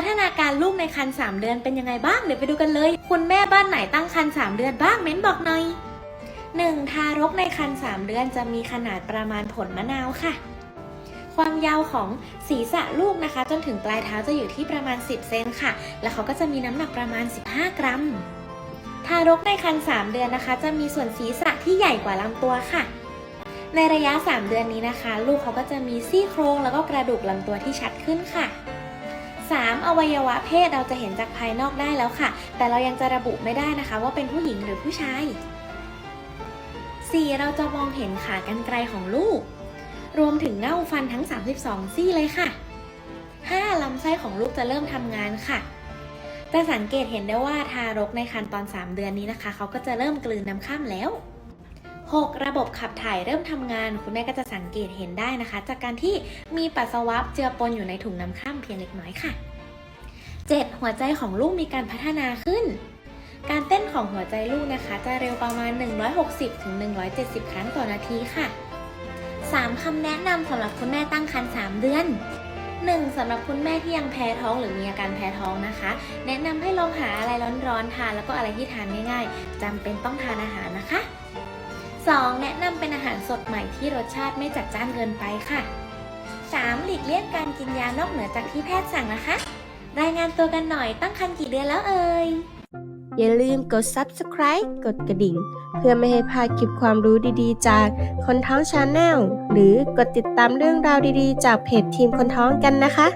พัฒนาการลูกในครรภ์3เดือนเป็นยังไงบ้างเดี๋ยวไปดูกันเลย คุณแม่บ้านไหนตั้งครรภ์3เดือนบ้างเม้นบอกหน่อย 1. ทารกในครรภ์3เดือนจะมีขนาดประมาณผลมะนาวค่ะ ความยาวของศีรษะลูกนะคะ จนถึงปลายเท้าจะอยู่ที่ประมาณ 10 เซนค่ะ แล้วเขาก็จะมีน้ำหนักประมาณ 15 กรัม ทารกในครรภ์3เดือนนะคะ จะมีส่วนศีรษะที่ใหญ่กว่าลำตัวค่ะในระยะ 3 เดือนนี้นะคะ ลูกเขาก็จะมีซี่โครงแล้วก็กระดูกลำตัวที่ชัดขึ้นค่ะ 3. อวัยวะเพศเราจะเห็นจากภายนอกได้แล้วค่ะ แต่เรายังจะระบุไม่ได้นะคะ ว่าเป็นผู้หญิงหรือผู้ชาย 4. เราจะมองเห็นขากรรไกรของลูก รวมถึงเง่าฟันทั้ง 32 ซี่เลยค่ะ 5. ลำไส้ของลูกจะเริ่มทำงานค่ะ จะสังเกตเห็นได้ว่าทารกในครรภ์ตอน 3 เดือนนี้นะคะ เขาก็จะเริ่มกลืนน้ำข้ามแล้ว 6. ระบบขับถ่ายเริ่มทำงาน คุณแม่ก็จะสังเกตเห็นได้นะคะ จากการที่มีปัสสาวะเจือปนอยู่ในถุงน้ำข้ามเพียงเล็กน้อยค่ะ 7. หัวใจของลูกมีการพัฒนาขึ้น การเต้นของหัวใจลูกนะคะ จะเร็วประมาณ 160ถึง170 ครั้งต่อนาทีค่ะ 3. คำแนะนำสำหรับคุณแม่ตั้งครรภ์3เดือน 1. สำหรับคุณแม่ที่ยังแพ้ท้องหรือมีอาการแพ้ท้องนะคะ แนะนำให้ลองหาอะไรร้อนๆทานแล้วก็อะไรที่ทานง่ายๆจำเป็นต้องทานอาหารนะคะ 2. แนะนำเป็นอาหารสดใหม่ที่รสชาติไม่จัดจ้านเกินไปค่ะ 3. หลีกเลี่ยงการกินยานอกเหนือจากที่แพทย์สั่งนะคะ รายงานตัวกันหน่อยตั้งครรภ์กี่เดือนแล้วเอ่ย อย่าลืมกด subscribe กดกระดิ่ง เพื่อไม่ให้พลาดคลิปความรู้ดีๆ จากคนท้องชาแนลหรือกดติดตามเรื่องราวดีๆ จากเพจทีมคนท้องกันนะคะ